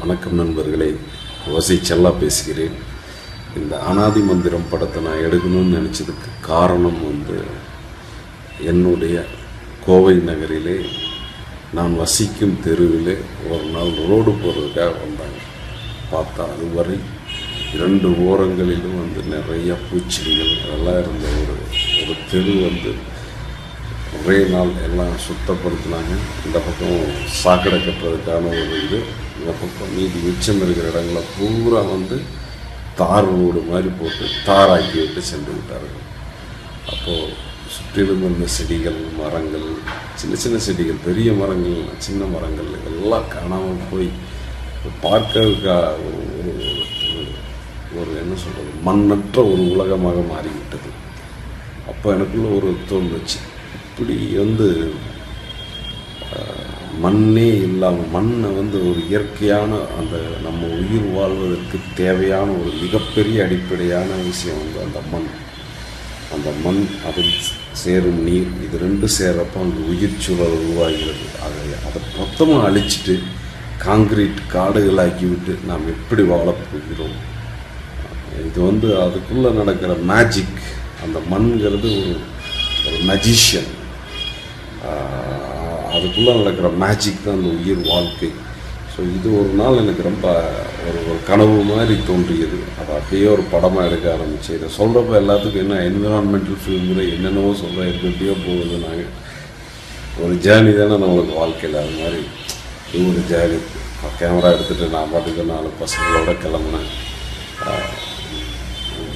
வணக்கம் நண்பர்களே. வசி செல்லா பேசுகிறேன். இந்த அனாதி மந்திரம் படத்தை நான் எடுக்கணும்னு நினச்சதுக்கு காரணம் வந்து என்னுடைய கோவை நகரிலே நான் வசிக்கும் தெருவிலே ஒரு நாள் ரோடு போகிறதுக்காக வந்தாங்க. பார்த்தா அதுவரை இரண்டு ஓரங்களிலும் வந்து நிறைய பூச்செடிகள் அதெல்லாம் இருந்த ஒரு ஒரு தெரு வந்து ஒரே நாள் எல்லாம் சுத்தப்படுத்தினாங்க. இந்த பக்கம் சாக்கடை கட்டுறதுக்கான ஒரு இது. இந்த பக்கம் மீதி மிச்சம் இருக்கிற இடங்களை பூரா வந்து தார் ரோடு மாதிரி போட்டு தாராக்கி விட்டு சென்று விட்டார்கள். அப்போது சுற்றிலும் இருந்த செடிகள் மரங்கள் சின்ன சின்ன செடிகள் பெரிய மரங்கள் சின்ன மரங்கள் எல்லாம் காணாமல் போய் பார்க்கறதுக்கா ஒரு ஒரு- என்ன சொல்கிறது மண்ணற்ற ஒரு உலகமாக மாறிவிட்டது. அப்போ எனக்குள்ள ஒரு தோணுச்சு இப்படி வந்து மண்ணே இல்லாமல் மண்ணை வந்து ஒரு இயற்கையான அந்த நம்ம உயிர் வாழ்வதற்கு தேவையான ஒரு மிகப்பெரிய அடிப்படையான விஷயம் வந்து அந்த மண். அந்த மண் அதில் சேரும் நீர் இது ரெண்டு சேரப்போ அந்த உயிர் சூழல் உருவாகிறது. அதை அதை மொத்தமாக அழிச்சிட்டு காங்கிரீட் காடுகளாக்கி விட்டு நாம் எப்படி வாழப்போகிறோம் இது வந்து அதுக்குள்ளே நடக்கிற மேஜிக் அந்த மண்ங்கிறது ஒரு ஒரு மெஜிஷியன் அதுக்குள்ளே நடக்கிற மேஜிக் தான் அந்த உயிர் வாழ்க்கை. ஸோ இது ஒரு நாள் எனக்கு ரொம்ப ஒரு ஒரு கனவு மாதிரி தோன்றியது. அதை அப்படியே ஒரு படமாக எடுக்க ஆரம்பிச்சு. இதை சொல்கிறப்ப எல்லாத்துக்கும் என்ன என்விரான்மெண்டல் ஃபிலிமில் என்னென்னவோ சொல்கிற எப்படி எப்படியோ போகுது நாங்கள் ஒரு ஜேர்னி தானே நம்மளுக்கு வாழ்க்கையில் அது மாதிரி. இது ஒரு ஜேர்னி கேமரா எடுத்துகிட்டு நான் பாட்டுக்கு நாலு பசங்களோட கிளம்புனேன்.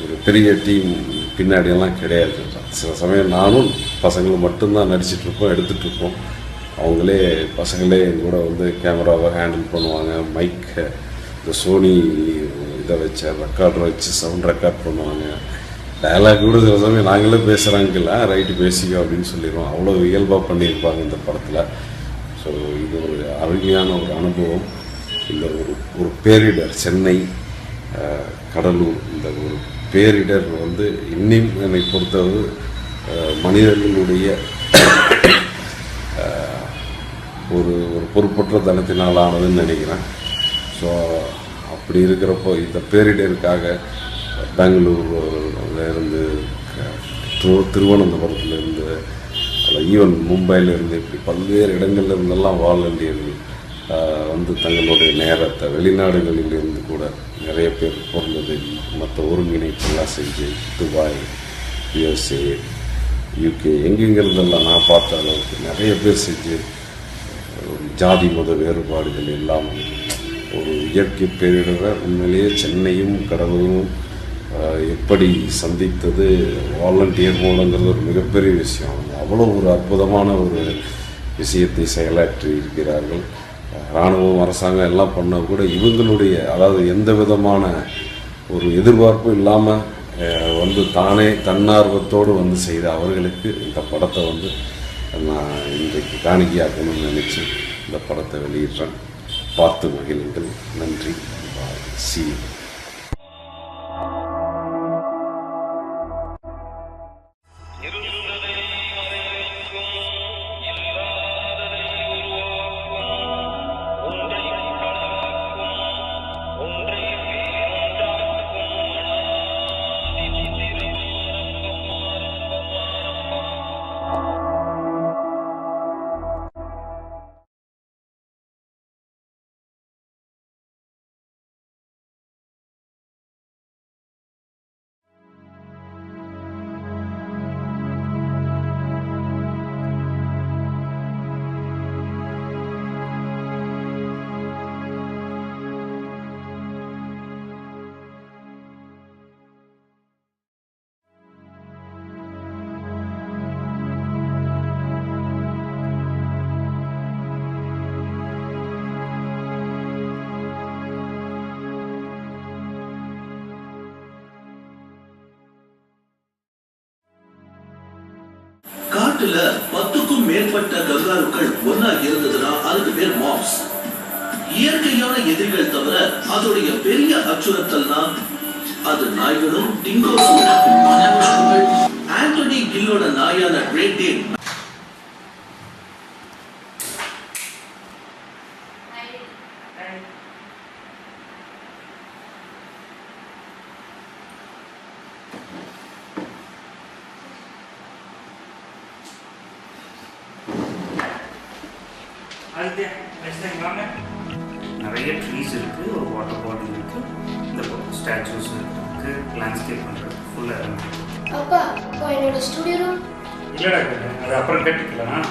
ஒரு பெரிய டீம் பின்னாடியெல்லாம் கிடையாது. சில சமயம் நானும் பசங்களும் மட்டும்தான் நடிச்சிட்ருப்போம் எடுத்துகிட்ருப்போம் இருப்போம். அவங்களே பசங்களே என் கூட வந்து கேமராவை ஹேண்டில் பண்ணுவாங்க. மைக் இந்த சோனி இதை வச்சு ரெக்கார்டர் வச்சு சவுண்ட் ரெக்கார்ட் பண்ணுவாங்க. டயலாக் கூட சில சமயம் நாங்களே பேசுகிறாங்கல்ல ரைட்டு பேசிக்கோ அப்படின்னு சொல்லிடுவோம். அவ்வளோ இயல்பாக பண்ணியிருப்பாங்க இந்த படத்தில். ஸோ இது ஒரு அருமையான ஒரு அனுபவம். இந்த ஒரு ஒரு பேரிடர் சென்னை கடலூர் இந்த ஒரு பேரிடர் வந்து இன்னும் என்னை பொறுத்தவரை மனிதர்களுடைய ஒரு ஒரு பொறுப்பற்ற தனத்தினால் ஆனதுன்னு நினைக்கிறேன். ஸோ அப்படி இருக்கிறப்போ இந்த பேரிடருக்காக பெங்களூர்லேருந்து க- திரு- திருவனந்தபுரத்துலேருந்து அதில் ஈவன் மும்பையிலேருந்து இப்படி பல்வேறு இடங்கள்ல இருந்தெல்லாம் வாலண்டியர்கள் இந்தியர்கள் வந்து தங்களுடைய நேரத்தை வெளிநாடுகளில் இருந்து கூட நிறைய பேர் பிறந்தது மற்ற ஒருங்கிணைப்பெல்லாம் செஞ்சு துபாய் யுஎஸ்ஏ யூகே எங்கெங்கிருந்தெல்லாம் நான் பார்த்த அளவுக்கு நிறைய பேர் செஞ்சு ஒரு ஜாதி மத வேறுபாடுகள் இல்லாமல் ஒரு இயற்கை பேரிடரை உண்மையிலேயே சென்னையும் கடலூரும் எப்படி சந்தித்தது வாலண்டியர் மூலங்கிறது ஒரு மிகப்பெரிய விஷயம். அவ்வளோ ஒரு அற்புதமான ஒரு விஷயத்தை செயலாற்றி இருக்கிறார்கள். இராணுவம் அரசாங்கம் எல்லாம் பண்ண கூட இவங்களுடைய அதாவது எந்த விதமான ஒரு எதிர்பார்ப்பும் இல்லாமல் வந்து தானே தன்னார்வத்தோடு வந்து செய்த அவர்களுக்கு இந்த படத்தை வந்து நான் இன்றைக்கு காணிக்கையாக்கணும்னு நினச்சி இந்த படத்தை வெளியிடுறேன். பார்த்து மகிழுங்கள். நன்றி. சி இருந்ததை நாட்டுல பத்துக்கும் மேற்பட்ட கங்காருக்கள் ஒன்னா இருந்ததுன்னா அதுக்கு பேர் மாப்ஸ் இயற்கையான எதிரிகள் தவிர அதோடைய பெரிய அச்சுறுத்தல்னா அது நாய்களும் டிங்கோஸும் ஆண்டனி கில்லோட நாயான கிரேட் டைம் வாங்க. நிறைய ட்ரீஸ் இருக்குது ஒரு வாட்டர் பாட்டில் இருக்குது இந்த ஸ்டாச்சூஸ் இருக்குது லேண்ட்ஸ்கேப் பண்ணுறது ஃபுல்லாக இருக்குது அப்பா இப்போ என்னோட ஸ்டுடியோ ரூம் இல்லைடா அது அப்புறம் கட்டிக்கலாம்.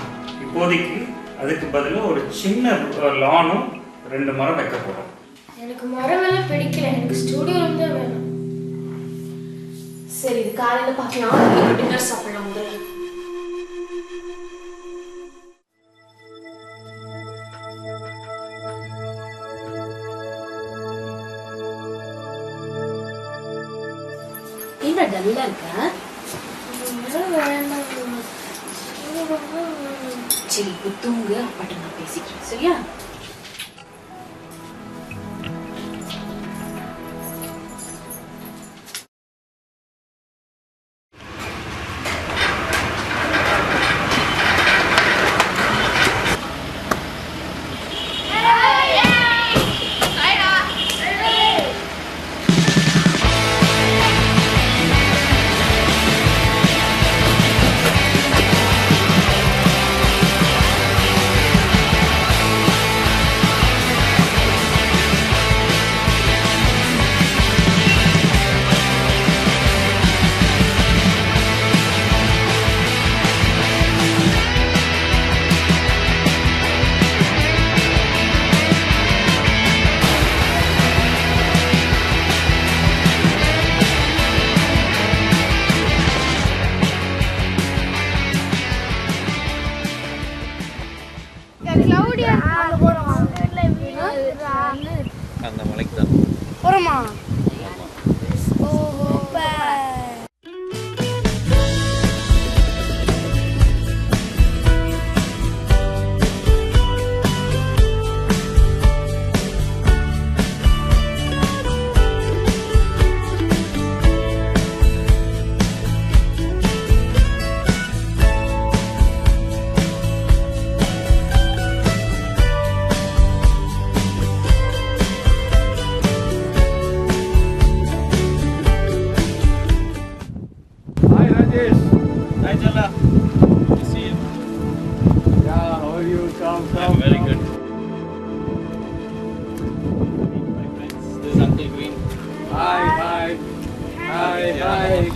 இப்போதைக்கு அதுக்கு பதிலாக ஒரு சின்ன லானும் ரெண்டு மரம் வைக்க போகிறோம் எனக்கு மரமெல்லாம் பிடிக்கல எனக்கு ஸ்டுடியோ ரூம் தான் வேணும். சரி இது காலையில பார்க்கலாம். டின்னர் சாப்பிடலாம் முதல்ல. என்ன டல்லா இருக்க? சரி இப்போ தூங்கு அப்பாட்ட நான் பேசிக்கிறேன். சரியா?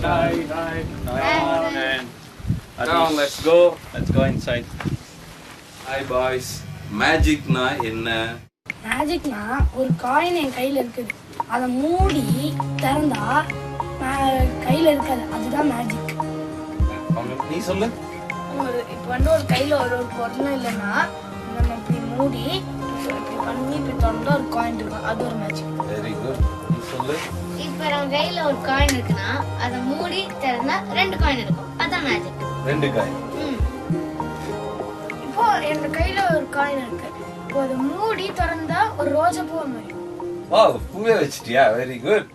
Hi, hi, hi. Hi. And Come, Adish. let's go. Let's go inside. Hi boys. மேஜிக்னா என்ன மேஜிக்னா ஒரு காயின் என் கையில் இருக்குது அதை மூடி திறந்தா கையில் இருக்காது அதுதான் மேஜிக் நீ சொல்லு ஒரு இப்போ வந்து ஒரு கையில் ஒரு ஒரு பொருளும் இல்லைன்னா நம்ம இப்படி மூடி இப்படி பண்ணி இப்படி திறந்தா ஒரு காயின் இருக்கும் அது ஒரு மேஜிக் சொல்லு இப்போ நம்ம கையில ஒரு காயின் இருக்குன்னா அதை மூடி திறந்தா ரெண்டு காயின் இருக்கும். அதான் மேஜிக் ரெண்டு காய் இப்போ என் கையில் ஒரு காயின் இருக்கு. இப்போ அதை மூடி திறந்தா ஒரு ரோஜா பூ மாதிரி வா பூவே வச்சிட்டியா? Very good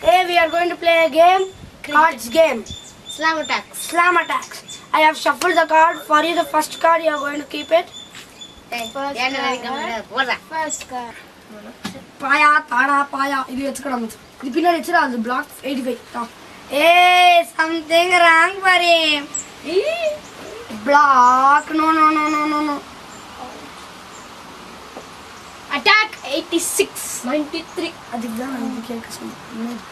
Hey, we are going to play a game, cards game, slam attacks slam attacks. I have shuffled the card. For you, the first card, you are going to keep it. போடுறேன் first car பாயா தாடா பாயா இது வச்சுக்கலாம் இது பின்னாடி வச்சுடா அது black eighty five தான் ஏ சம்திங் ராங் பாரு block no no no no no no attack eighty six ninety three அதுக்கு தான் நான் இது கேட்க சொன்னேன்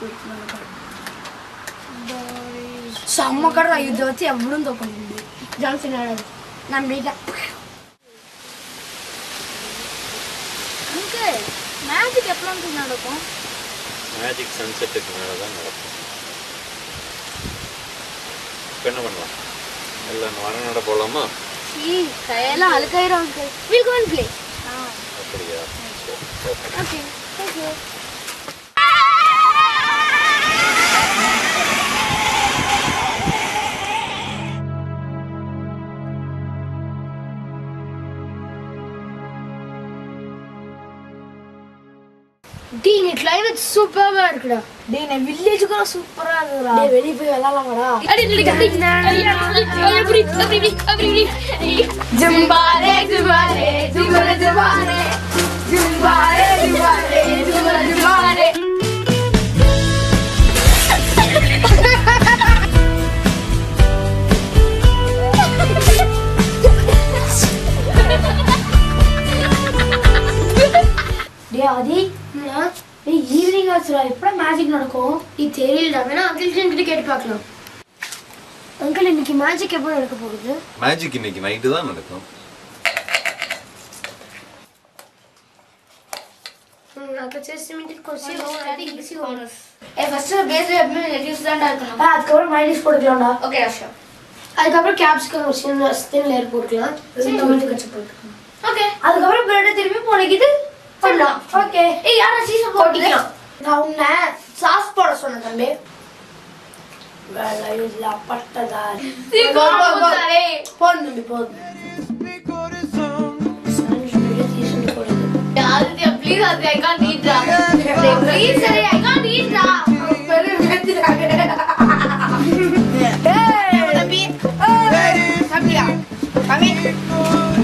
செம்ம கடை இதை வச்சு எவ்வளோ தோக்க முடியும் ஜான்சன் அங்கிள் மேஜிக் எப்போ நடக்கும்? மேஜிக் சன்செட்டுக்கு மேலே தான் நடக்கும். இப்போ என்ன பண்ணலாம்? எல்லாம் வர நட போகலாமா கையெல்லாம் அழுக்காயிரும் uncle. Will go and play அப்படியா? ஓகே ஓகே டேய் இங்க கிளைமேட் சூப்பரா இருக்குடா. டேய் நான் வில்லேஜ் கூட சூப்பரா இருக்குடா டேய் வெளிய போய் விளையாடலாம்டா அடி அடி அப்படி அப்படி அப்படி ஜம்பாரே ஜம்பாரே ஜம்பாரே ஜம்பாரே ஜம்பாரே ஜம்பாரே ஜம்பாரே ஆச்சுடா எப்படா மேஜிக் நடக்கும்? இது தெரியல வேணா அங்கிள் கிட்ட கேட்டு பார்க்கலாம். அங்கிள் இன்னைக்கு மேஜிக் எப்போ நடக்க போகுது? மேஜிக் இன்னைக்கு நைட்டு தான் நடக்கும். அதுக்கப்புறம் மைனஸ் போட்டுக்கலாம்டா. ஓகே அதுக்கப்புறம் கேப்சிகம் சின்ன thin layer போட்டுக்கலாம். டொமேட்டோ கட்சி போட்டுக்கலாம். ஓகே அதுக்கப்புறம் பிரெட் திருப்பி போடக்கிது பண்ணலாம். ஓகே ஏய் யாரா சீஸ் போட்டிக்கலாம். நான் உன்னை சாஸ் போட சொன்னேன் தம்பி வேலை இல்ல பட்டதா போதும் தம்பி போதும் that. டேய்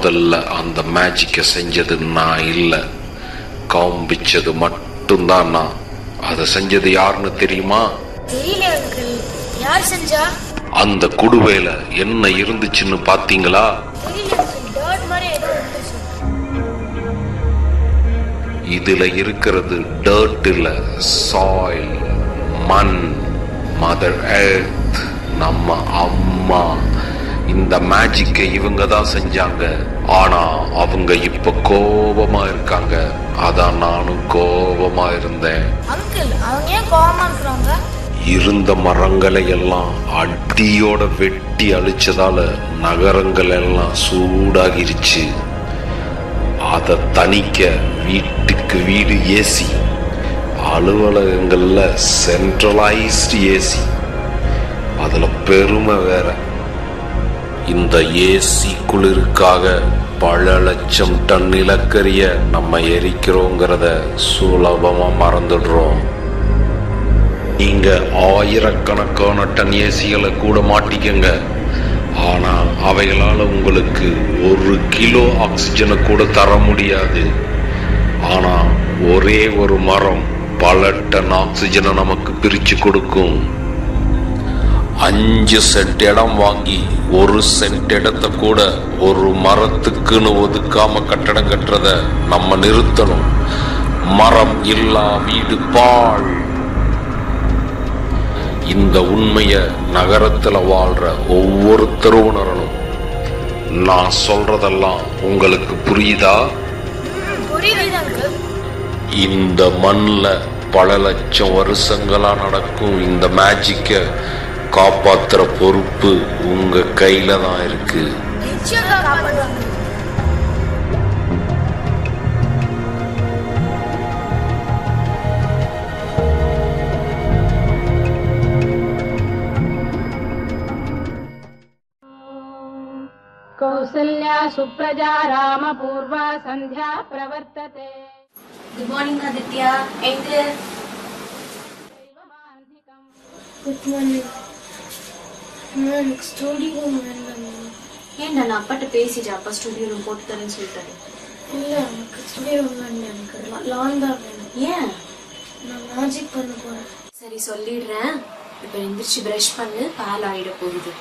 முதல்ல அந்த மேஜிக்கை செஞ்சது நான் இல்லை. காம்பிச்சது மட்டும்தான்? நான் அதை செஞ்சது யாருன்னு தெரியுமா? அந்த குடுவையில என்ன இருந்துச்சுன்னு பாத்தீங்களா? இதுல இருக்கிறது டர்ட் இல்ல சாயில் மண் மதர் எர்த் நம்ம அம்மா. இந்த மேஜிக்கை இவங்க தான் செஞ்சாங்க. ஆனா அவங்க இப்ப கோபமா இருக்காங்க. அதான் நானும் கோபமா இருந்தேன். அங்கிள் அவங்க ஏன் கோவமா இருக்கிறாங்க இருந்த மரங்களை எல்லாம் அடியோட வெட்டி அழிச்சதால நகரங்கள் எல்லாம் சூடாகிருச்சு. அதை தணிக்க வீட்டுக்கு வீடு ஏசி அலுவலகங்கள்ல சென்ட்ரலைஸ்டு ஏசி. அதுல பெருமை வேற. இந்த ஏசி குளிருக்காக பல லட்சம் டன் நிலக்கரிய நம்ம எரிக்கிறோங்கிறத சுலபமா மறந்துடுறோம். நீங்க ஆயிரக்கணக்கான டன் ஏசிகளை கூட மாட்டிக்கங்க. ஆனா அவைகளால உங்களுக்கு ஒரு கிலோ ஆக்சிஜனை கூட தர முடியாது. ஆனா ஒரே ஒரு மரம் பல டன் ஆக்சிஜனை நமக்கு பிரிச்சு கொடுக்கும். அஞ்சு சென்ட் இடம் வாங்கி ஒரு சென்ட் இடத்தை கூட ஒரு மரத்துக்குன்னு ஒதுக்காம கட்டடம் கட்டுறத நம்ம நிறுத்தணும். மரம் இல்லா வீடு பாழ். இந்த உண்மைய நகரத்துல வாழ்ற ஒவ்வொருத்தரும் உணரணும் நான் சொல்றதெல்லாம் உங்களுக்கு புரியுதா? இந்த மண்ல பல லட்சம் வருஷங்களா நடக்கும் இந்த மேஜிக்கை காப்பாத்துற பொறுப்பு உங்க கையில தான் இருக்கு. கௌசல்யா சுப்ரஜா ராம பூர்வா சந்தியா பிரவர்த்ததே. குட் மார்னிங் ஆதித்யா எங்க? குட் மார்னிங் எனக்கு ஸ்டோரி ரூம் வேண்டாம் ஏன்டா நான் அப்பாட்ட பேசிட்டேன் அப்பா ஸ்டுடியோ ரூம் போட்டு தரேன்னு சொல்லிட்டாரு. இல்லை எனக்கு ஸ்டோரி ரூம் வேண்டாம் எனக்கு லான் தான் வேணும். ஏன்? நான் மேஜிக் பண்ண போகிறேன் சரி சொல்லிடுறேன். இப்ப எந்திரிச்சு பிரஷ் பண்ணு பால் ஆயிட போகுது.